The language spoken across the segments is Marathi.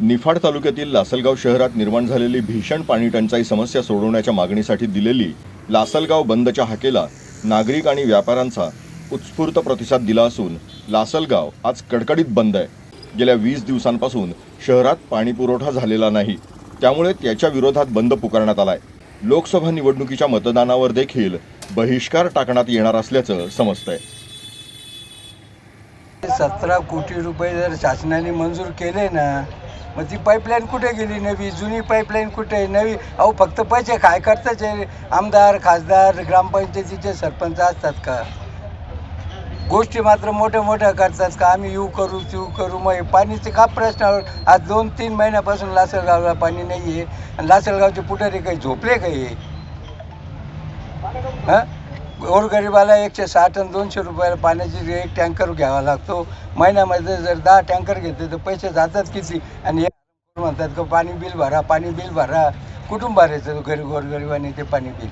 निफाड तालुक्यातील लासलगाव शहरात निर्माण झालेली भीषण पाणी टंचाई समस्या सोडवण्याच्या मागणीसाठी दिलेली लासलगाव बंदच्या हाकेला नागरिक आणि व्यापाऱ्यांचा उत्स्फूर्त प्रतिसाद दिला असून लासलगाव आज कडकडीत बंद आहे. गेल्या वीस दिवसांपासून शहरात पाणीपुरवठा झालेला नाही. त्यामुळे त्याच्या विरोधात बंद पुकारण्यात आलाय. लोकसभा निवडणुकीच्या मतदानावर देखील बहिष्कार टाकण्यात येणार असल्याचं समजतंय. सतरा कोटी रुपये जर शासनाने मंजूर केले ना मग ती पाईपलाईन कुठे गेली नवी? जुनी पाईपलाईन कुठे? आहे नवी? अहो फक्त पैसे काय करताच आहे आमदार खासदार ग्रामपंचायतीचे सरपंच असतात का? गोष्टी मात्र मोठ्या मोठ्या करतात का? आम्ही येऊ करू त्यू करू. मग पाणीचे का प्रश्न? आज दोन तीन महिन्यापासून लासलगावला पाणी नाही आहे आणि लासलगावचे पुढारी काही झोपले काही हां? गोरगरिबाला एकशे साठ आणि दोनशे रुपयाला पाण्याची एक टँकर घ्यावा लागतो. महिन्यामध्ये जर दहा टँकर घेतले तर पैसे जातात किती? आणि हे म्हणतात का पाणी बिल भरा पाणी बिल भरा. कुठून भरायचं गरीब गोरगरिबाने ते पाणी बिल.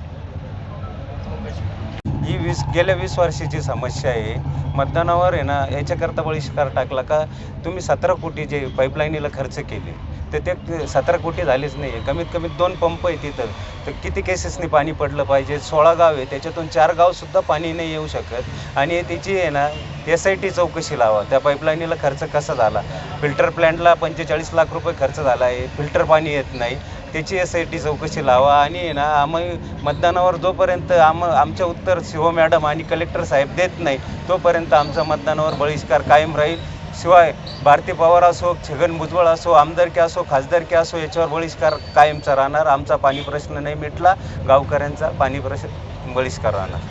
वीस गेल्या वीस वर्षाची समस्या आहे. मतदानावर आहे ना याच्याकरता बहिष्कार टाकला का तुम्ही सतरा कोटी जे पाईपलाईनीला खर्च केले तर ते सतरा कोटी झालेच नाही आहे. कमीत कमी दोन पंप आहे तिथं तर किती केसेसनी पाणी पडलं पाहिजे? सोळा गाव आहे त्याच्यातून चार गावसुद्धा पाणी नाही येऊ शकत. आणि त्याची आहे ना एस आय टी चौकशी लावा. त्या पाईपलाईनीला खर्च कसा झाला? फिल्टर प्लॅन्टला पंचेचाळीस लाख रुपये खर्च झाला आहे. फिल्टर पाणी येत नाही. त्याची एस आय टी चौकशी लावा आणि ना आम्ही मतदानावर जोपर्यंत आम आमच्या उत्तर शिव मॅडम आणि कलेक्टर साहेब देत नाही तोपर्यंत आमचा मतदानावर बहिष्कार कायम राहील. शिवाय भारती पवार असो छगन भुजबळ असो आमदारकी असो खासदारकी असो याच्यावर बहिष्कार कायमचा राहणार. आमचा पाणी प्रश्न नाही मिटला गावकऱ्यांचा पाणी प्रश्न बहिष्कार राहणार.